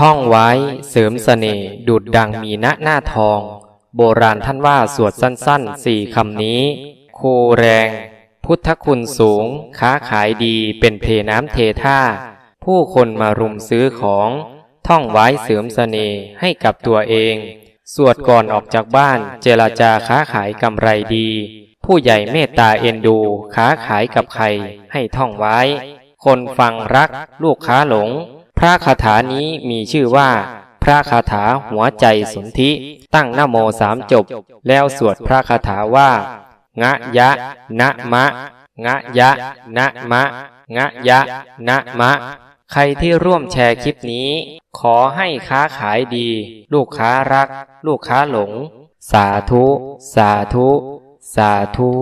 ท่องไว้เสริมเสน่ห์ดูดดังมีณหน้าทอง โบราณท่านว่าสวดสั้นๆสี่คำนี้คูแรง พุทธคุณสูง ค้าขายดีเป็นเพน้ำเทท่า ผู้คนมารุมซื้อของ ท่องไว้เสริมเสน่ห์ให้กับตัวเอง สวดก่อนออกจากบ้านเจรจาค้าขายกำไรดี ผู้ใหญ่เมตตาเอ็นดู ค้าขายกับใครให้ท่องไว้ คนฟังรักลูกค้าหลง ระคาถานี้มีชื่อว่า พระคาถาหัวใจสนธิตั้งนโมสามจบ แล้วสวดพระคาถาว่างะยะ นะมะ งะยะ นะมะ งะยะ นะมะ ใครที่ร่วมแชร์คลิปนี้ ขอให้ค้าขายดี ลูกค้ารัก ลูกค้าหลง สาธุ สาธุ สาธุ